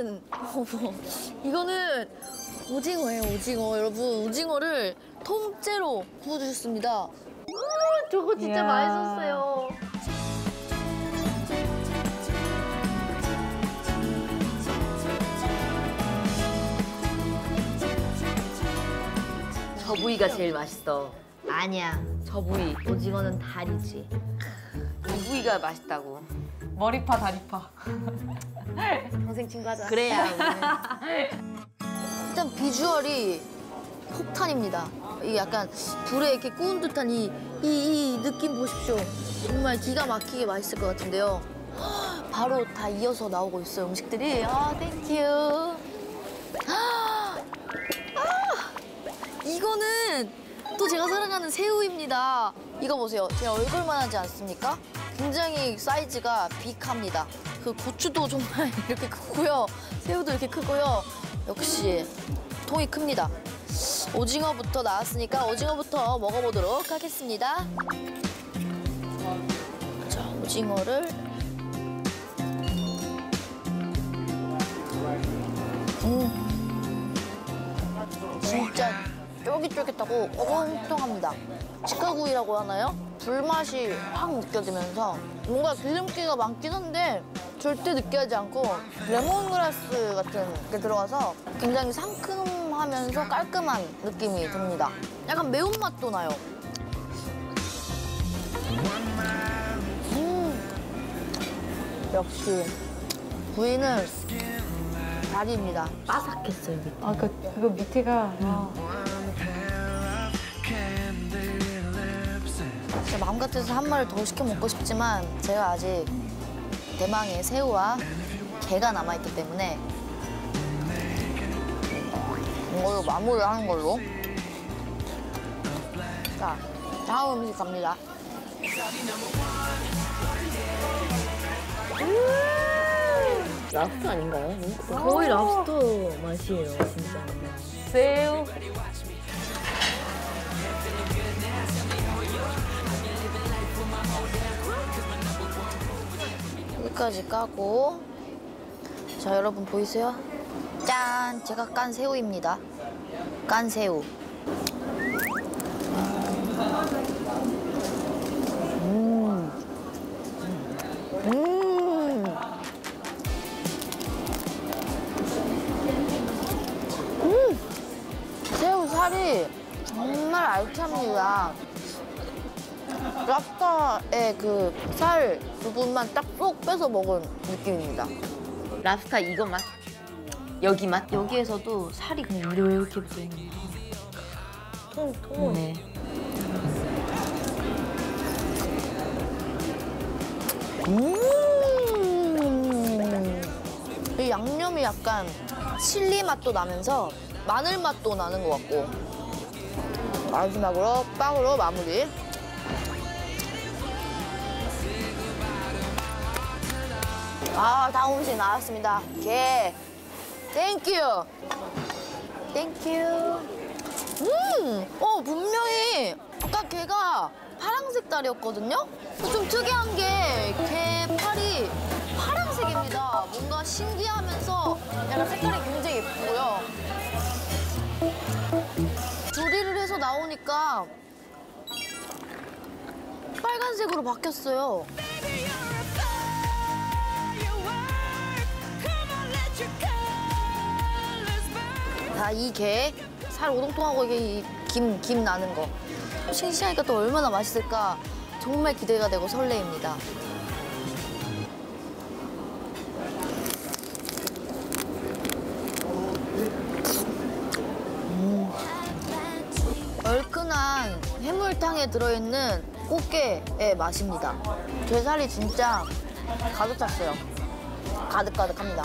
이거는 어머, 이거는 오징어예요, 오징어. 여러분, 오징어를 통째로 구워주셨습니다. 저거 진짜 이야. 맛있었어요. 저 부위가 제일 맛있어. 아니야, 저 부위. 오징어는 다리지. 이 부위가 맛있다고. 머리파 다리파. 평생 친구 하자. 그래야 일단 비주얼이 폭탄입니다. 이 약간 불에 이렇게 구운 듯한 이, 이, 이 느낌 보십시오. 정말 기가 막히게 맛있을 것 같은데요. 바로 다 이어서 나오고 있어요, 음식들이. 아, 땡큐. 아, 이거는 또 제가 사랑하는 새우입니다. 이거 보세요. 제 얼굴만 하지 않습니까? 굉장히 사이즈가 빅합니다. 그 고추도 정말 이렇게 크고요. 새우도 이렇게 크고요. 역시 통이 큽니다. 오징어부터 나왔으니까 오징어부터 먹어보도록 하겠습니다. 자, 오징어를 음, 쫄깃쫄깃하고 어동통합니다. 치카구이라고 하나요? 불맛이 확 느껴지면서 뭔가 기름기가 많긴 한데 절대 느끼하지 않고 레몬그라스 같은 게 들어가서 굉장히 상큼하면서 깔끔한 느낌이 듭니다. 약간 매운맛도 나요. 음. 역시 부위는 다리입니다. 바삭했어요. 밑에. 아, 그, 그거 밑에가. 아. 진짜 마음 같아서 한 마리 더 시켜 먹고 싶지만 제가 아직 대망의 새우와 게가 남아있기 때문에 이걸로 마무리를 하는 걸로 자 다음 음식 갑니다 랍스터 아닌가요? 거의 랍스터 맛이에요 진짜 새우. 여기까지 까고 자 여러분 보이세요? 짠! 제가 깐 새우입니다 깐 새우 음. 음. 음. 새우 살이 정말 알찹니다 랍스터의 그 살 부분만 딱 쏙 빼서 먹은 느낌입니다. 랍스터 이거 맛? 여기 맛? 여기에서도 살이 그냥 이렇게 보이는 통, 통. 네. 음. 이 양념이 약간 칠리 맛도 나면서 마늘 맛도 나는 것 같고. 마지막으로 빵으로 마무리. 아, 다음 음식 나왔습니다. 게. 땡큐. 땡큐. 음, 어, 분명히 아까 걔가 파란색 다리였거든요? 좀 특이한 게 개 팔이 파란색입니다. 뭔가 신기하면서 약간 색깔이 굉장히 예쁘고요. 조리를 해서 나오니까 빨간색으로 바뀌었어요. 자, 이 게, 살 오동통하고 이게 김, 김 나는 거. 싱싱하니까 또 얼마나 맛있을까 정말 기대가 되고 설레입니다. 음. 얼큰한 해물탕에 들어있는 꽃게의 맛입니다. 게살이 진짜 가득 찼어요. 가득가득합니다.